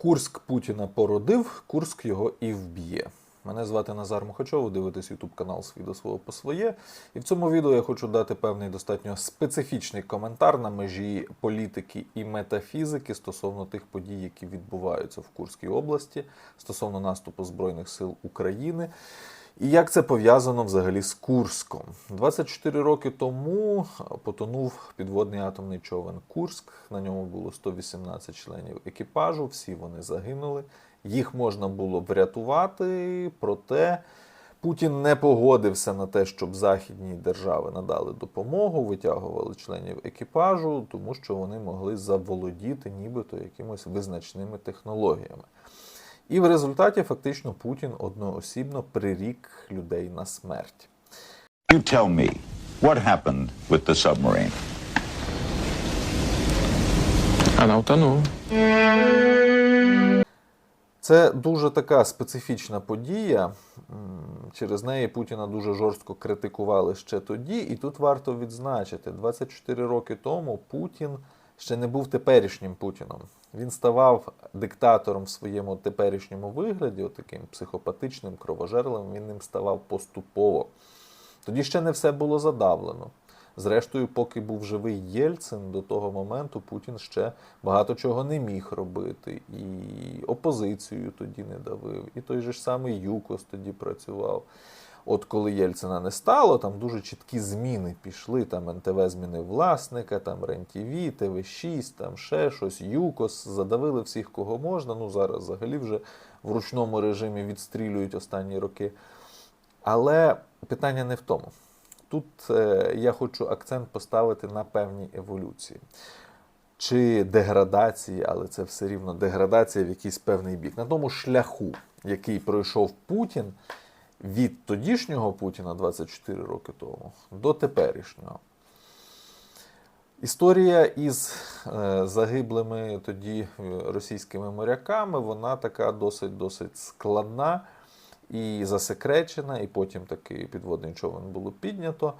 Курск Путіна породив, Курск його і вб'є. Мене звати Назар Мухачов, ви дивитесь YouTube канал «Свій до свого по своє. І в цьому відео я хочу дати певний достатньо специфічний коментар на межі політики і метафізики стосовно тих подій, які відбуваються в Курській області, стосовно наступу Збройних сил України. І як це пов'язано взагалі з Курском? 24 роки тому потонув підводний атомний човен Курск. На ньому було 118 членів екіпажу. Всі вони загинули. Їх можна було врятувати, проте Путін не погодився на те, щоб західні держави надали допомогу, витягували членів екіпажу, тому що вони могли заволодіти нібито якимось визначними технологіями. І в результаті фактично Путін одноосібно прирік людей на смерть. You tell me what happened with the submarine. Она утонула. Це дуже така специфічна подія. Через неї Путіна дуже жорстко критикували ще тоді. І тут варто відзначити: 24 роки тому Путін ще не був теперішнім Путіном. Він ставав диктатором в своєму теперішньому вигляді, таким психопатичним, кровожерливим. Він ним ставав поступово. Тоді ще не все було задавлено. Зрештою, поки був живий Єльцин, до того моменту Путін ще багато чого не міг робити. І опозицію тоді не давив, і той же ж самий ЮКОС тоді працював. От коли Єльцина не стало, там дуже чіткі зміни пішли. Там НТВ змінив власника, там РЕН-ТВ, ТВ6, там ще щось, ЮКОС, задавили всіх, кого можна. Ну зараз взагалі вже в ручному режимі відстрілюють останні роки. Але питання не в тому. Тут е, я хочу акцент поставити на певній еволюції. Чи деградації, але це все рівно деградація в якийсь певний бік. На тому шляху, який пройшов Путін від тодішнього Путіна 24 роки тому до теперішнього. Історія із е, загиблими тоді е, російськими моряками, вона така досить досить складна і засекречена, і потім такий підводний човен було піднято.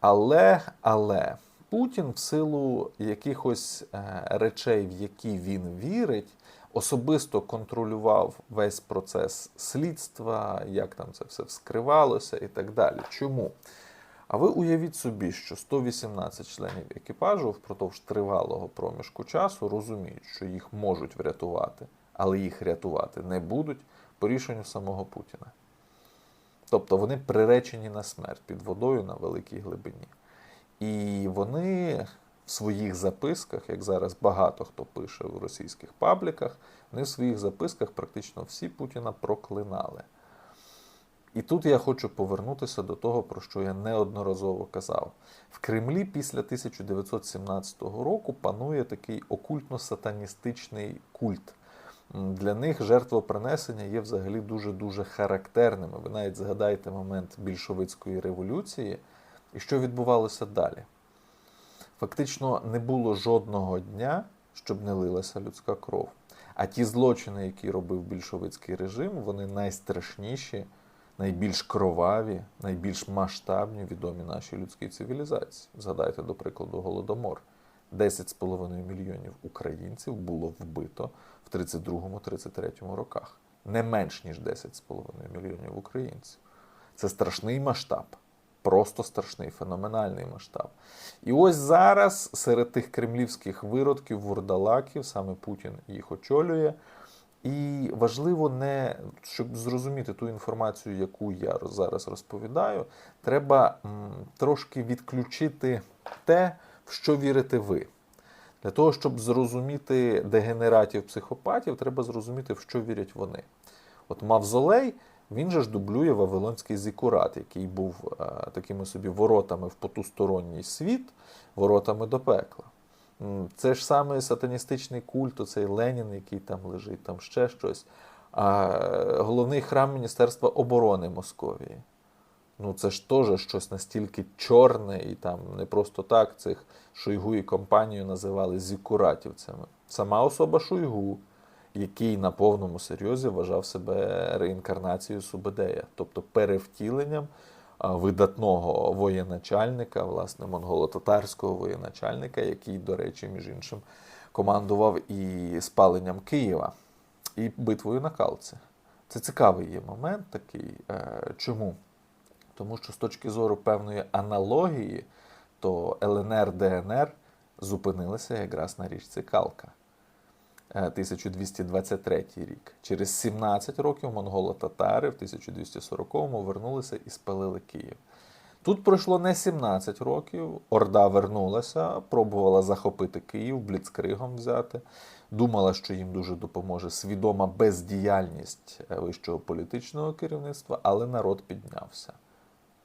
Але, але Путін в силу якихось е, речей, в які він вірить, особисто контролював весь процес слідства, як там це все вскривалося і так далі. Чому? А ви уявіть собі, що 118 членів екіпажу впродовж тривалого проміжку часу розуміють, що їх можуть врятувати, але їх рятувати не будуть по рішенню самого Путіна. Тобто вони приречені на смерть під водою на великій глибині. І вони в своїх записках, як зараз багато хто пише в російських пабліках, вони в своїх записках практично всі Путіна проклинали. І тут я хочу повернутися до того, про що я неодноразово казав. В Кремлі після 1917 року панує такий окультно-сатаністичний культ. Для них жертвопринесення є взагалі дуже-дуже характерними. Ви навіть згадаєте момент більшовицької революції і що відбувалося далі. Фактично не було жодного дня, щоб не лилася людська кров. А ті злочини, які робив більшовицький режим, вони найстрашніші, найбільш кроваві, найбільш масштабні відомі нашій людській цивілізації. Згадайте, до прикладу, Голодомор. 10,5 мільйонів українців було вбито в 32-33 роках. Не менш ніж 10,5 мільйонів українців. Це страшний масштаб. Просто страшний, феноменальний масштаб. І ось зараз серед тих кремлівських виродків, вурдалаків, саме Путін їх очолює. І важливо не щоб зрозуміти ту інформацію, яку я зараз розповідаю, треба трошки відключити те, в що вірите ви. Для того, щоб зрозуміти дегенератів психопатів, треба зрозуміти, в що вірять вони. От Мавзолей, він же ж дублює Вавилонський зікурат, який був е, такими собі воротами в потусторонній світ, воротами до пекла. Це ж саме сатаністичний культ, оцей Ленін, який там лежить, там ще щось. А е, головний храм Міністерства оборони Московії. Ну, це ж теж щось настільки чорне, і там не просто так цих Шойгу і компанію називали зікуратівцями. Сама особа Шойгу, який на повному серйозі вважав себе реінкарнацією Субедея, тобто перевтіленням видатного воєначальника, власне, монголо-татарського воєначальника, який, до речі, між іншим, командував і спаленням Києва. і битвою на Калці. Це цікавий є момент такий. Е, Чому? Тому що з точки зору певної аналогії, то ЛНР, ДНР зупинилися якраз на річці Калка. Е, 1223 рік. Через 17 років монголо-татари в 1240-му вернулися і спалили Київ. Тут пройшло не 17 років. Орда вернулася, пробувала захопити Київ, бліцкригом взяти. Думала, що їм дуже допоможе свідома бездіяльність е, вищого політичного керівництва, але народ піднявся.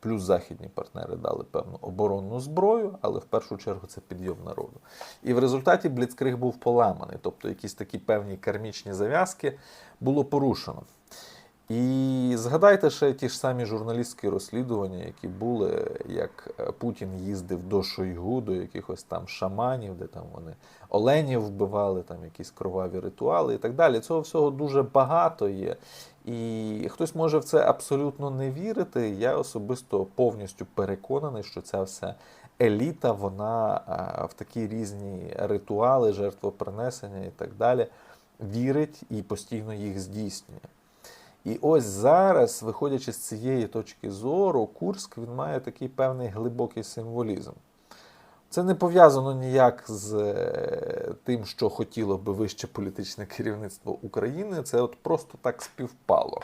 Плюс західні партнери дали певну оборонну зброю, але в першу чергу це підйом народу. І в результаті Бліцкриг був поламаний, тобто якісь такі певні кармічні зав'язки було порушено. І згадайте ще ті ж самі журналістські розслідування, які були, як е, Путін їздив до Шойгу, до якихось там шаманів, де там вони оленів вбивали, там якісь кроваві ритуали і так далі. Цього всього дуже багато є. І хтось може в це абсолютно не вірити. Я особисто повністю переконаний, що ця вся еліта, вона в такі різні ритуали, жертвопринесення і так далі вірить і постійно їх здійснює. І ось зараз, виходячи з цієї точки зору, Курськ він має такий певний глибокий символізм. Це не пов'язано ніяк з е, тим, що хотіло би вище політичне керівництво України. Це от просто так співпало.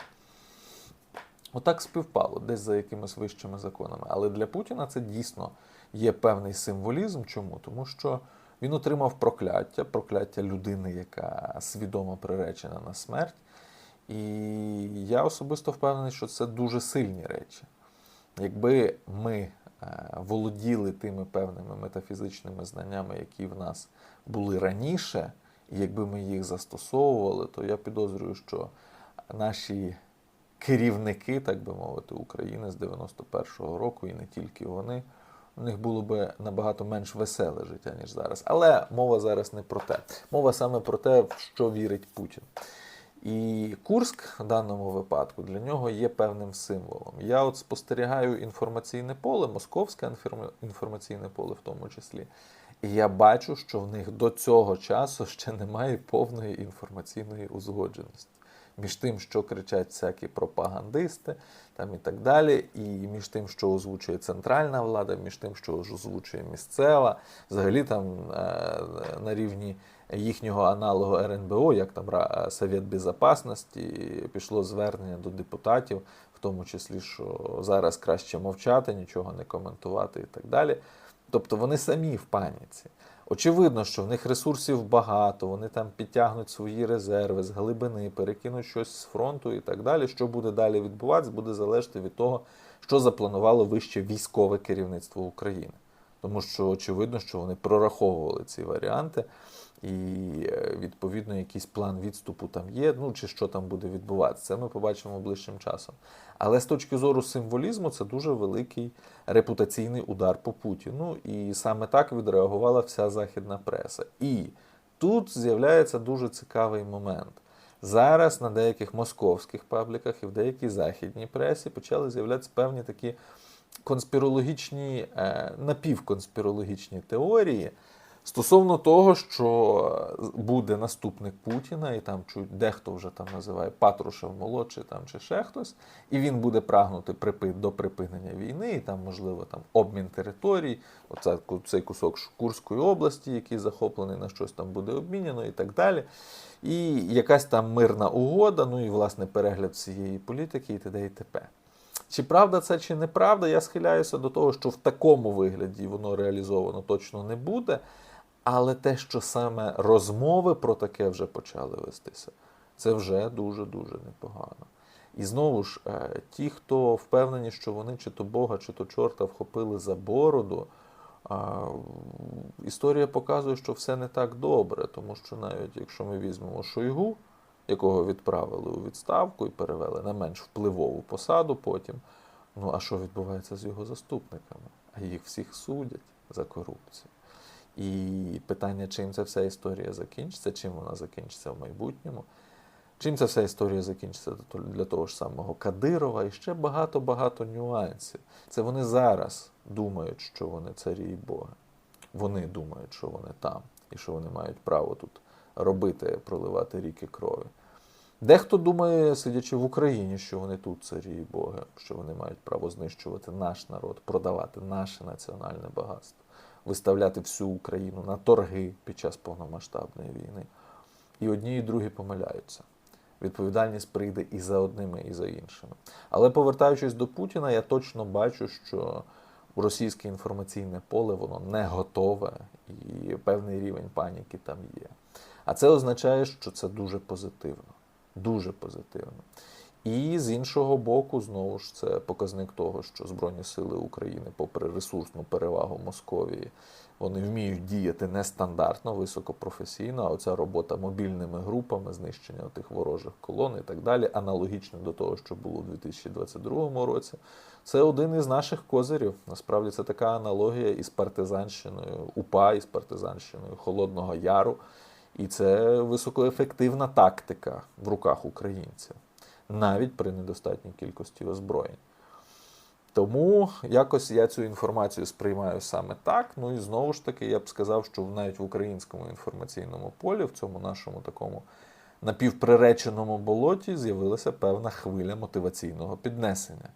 Отак співпало, десь за якимись вищими законами. Але для Путіна це дійсно є певний символізм. Чому? Тому що він отримав прокляття, прокляття людини, яка свідомо приречена на смерть. І я особисто впевнений, що це дуже сильні речі. Якби ми е, володіли тими певними метафізичними знаннями, які в нас були раніше, і якби ми їх застосовували, то я підозрюю, що наші керівники, так би мовити, України з 91-го року, і не тільки вони, у них було би набагато менш веселе життя, ніж зараз. Але мова зараз не про те. Мова саме про те, в що вірить Путін. І Курськ в даному випадку для нього є певним символом. Я от спостерігаю інформаційне поле, московське інформаційне поле в тому числі. І я бачу, що в них до цього часу ще немає повної інформаційної узгодженості. Між тим, що кричать всякі пропагандисти, там і так далі, і між тим, що озвучує центральна влада, між тим, що озвучує місцева, взагалі там е, на рівні їхнього аналогу РНБО, як там Ра- Совет Безопасності, пішло звернення до депутатів, в тому числі, що зараз краще мовчати, нічого не коментувати і так далі. Тобто вони самі в паніці. Очевидно, що в них ресурсів багато, вони там підтягнуть свої резерви з глибини, перекинуть щось з фронту і так далі. Що буде далі відбуватися, буде залежати від того, що запланувало вище військове керівництво України. Тому що очевидно, що вони прораховували ці варіанти, і е, відповідно якийсь план відступу там є. Ну чи що там буде відбуватися, це ми побачимо ближчим часом. Але з точки зору символізму, це дуже великий репутаційний удар по Путіну, і саме так відреагувала вся західна преса. І тут з'являється дуже цікавий момент. Зараз на деяких московських пабліках і в деякій західній пресі почали з'являтися певні такі конспірологічні, е, напівконспірологічні теорії стосовно того, що буде наступник Путіна, і там чуть дехто вже там називає Патрушев молодший там чи ще хтось, і він буде прагнути припи- до припинення війни, і там, можливо, там обмін територій, оце, цей кусок Курської області, який захоплений на щось там буде обміняно і так далі. І якась там мирна угода, ну і власне перегляд всієї політики і т.д. і т.п. Чи правда це, чи неправда, я схиляюся до того, що в такому вигляді воно реалізовано точно не буде. Але те, що саме розмови про таке вже почали вестися, це вже дуже-дуже непогано. І знову ж, е, ті, хто впевнені, що вони чи то Бога, чи то чорта вхопили за бороду, історія показує, що все не так добре, тому що навіть якщо ми візьмемо Шойгу, якого відправили у відставку і перевели на менш впливову посаду потім, ну а що відбувається з його заступниками? А їх всіх судять за корупцію. І питання, чим ця вся історія закінчиться, чим вона закінчиться в майбутньому, чим ця вся історія закінчиться для того ж самого Кадирова і ще багато-багато нюансів. Це вони зараз думають, що вони царі і Боги. Вони думають, що вони там, і що вони мають право тут робити, проливати ріки крові. Дехто думає, сидячи в Україні, що вони тут царі і боги, що вони мають право знищувати наш народ, продавати наше національне багатство, виставляти всю Україну на торги під час повномасштабної війни. І одні, і другі помиляються. Відповідальність прийде і за одними, і за іншими. Але повертаючись до Путіна, я точно бачу, що російське інформаційне поле воно не готове, і певний рівень паніки там є. А це означає, що це дуже позитивно. Дуже позитивно. І з іншого боку, знову ж це показник того, що Збройні Сили України, попри ресурсну перевагу Московії, вони вміють діяти нестандартно, високопрофесійно. А оця робота мобільними групами, знищення тих ворожих колон і так далі, аналогічно до того, що було у 2022 році, це один із наших козирів. Насправді це така аналогія із партизанщиною УПА, із партизанщиною Холодного Яру. І це високоефективна тактика в руках українців, навіть при недостатній кількості озброєнь. Тому якось я цю інформацію сприймаю саме так. Ну і знову ж таки, я б сказав, що навіть в українському інформаційному полі, в цьому нашому такому напівприреченому болоті, з'явилася певна хвиля мотиваційного піднесення.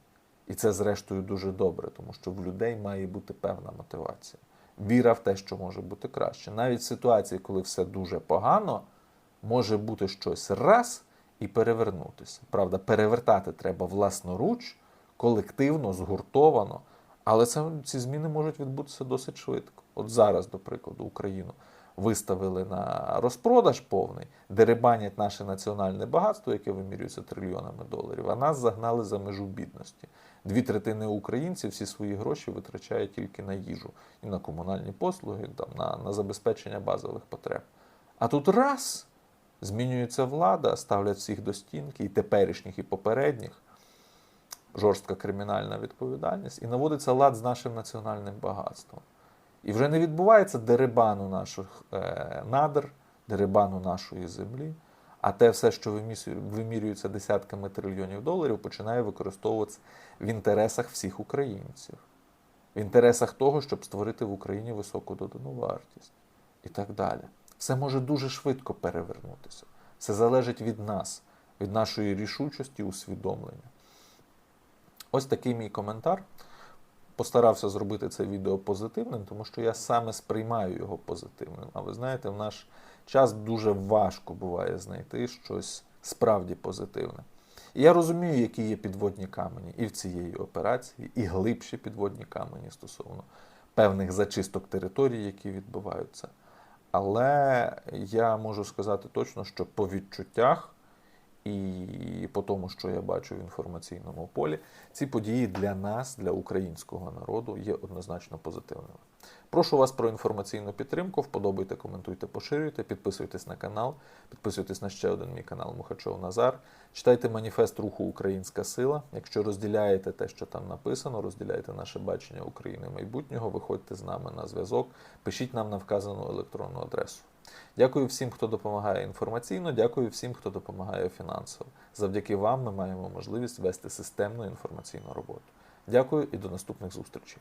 І це, зрештою, дуже добре, тому що в людей має бути певна мотивація. Віра в те, що може бути краще. Навіть в ситуації, коли все дуже погано, може бути щось раз і перевернутися. Правда, перевертати треба власноруч, колективно, згуртовано. Але це, ці зміни можуть відбутися досить швидко. От зараз, до прикладу, Україну виставили на розпродаж повний, деребанять наше національне багатство, яке вимірюється трильйонами доларів, а нас загнали за межу бідності. Дві третини українців всі свої гроші витрачають тільки на їжу і на комунальні послуги, там, на, на забезпечення базових потреб. А тут раз змінюється влада, ставлять всіх до стінки, і теперішніх, і попередніх, жорстка кримінальна відповідальність, і наводиться лад з нашим національним багатством. І вже не відбувається дерибану наших е, надр, дерибану нашої землі, а те все, що вимірюється десятками трильйонів доларів, починає використовуватися в інтересах всіх українців, в інтересах того, щоб створити в Україні високу додану вартість. І так далі. Все може дуже швидко перевернутися. Все залежить від нас, від нашої рішучості, усвідомлення. Ось такий мій коментар. Постарався зробити це відео позитивним, тому що я саме сприймаю його позитивним. А ви знаєте, в наш час дуже важко буває знайти щось справді позитивне. І я розумію, які є підводні камені і в цієї операції, і глибші підводні камені стосовно певних зачисток територій, які відбуваються. Але я можу сказати точно, що по відчуттях і по тому, що я бачу в інформаційному полі, ці події для нас, для українського народу, є однозначно позитивними. Прошу вас про інформаційну підтримку. Вподобайте, коментуйте, поширюйте, підписуйтесь на канал, підписуйтесь на ще один мій канал Мухачов Назар. Читайте маніфест руху Українська сила. Якщо розділяєте те, що там написано, розділяєте наше бачення України майбутнього, виходьте з нами на зв'язок, пишіть нам на вказану електронну адресу. Дякую всім, хто допомагає інформаційно, дякую всім, хто допомагає фінансово. Завдяки вам ми маємо можливість вести системну інформаційну роботу. Дякую і до наступних зустрічей.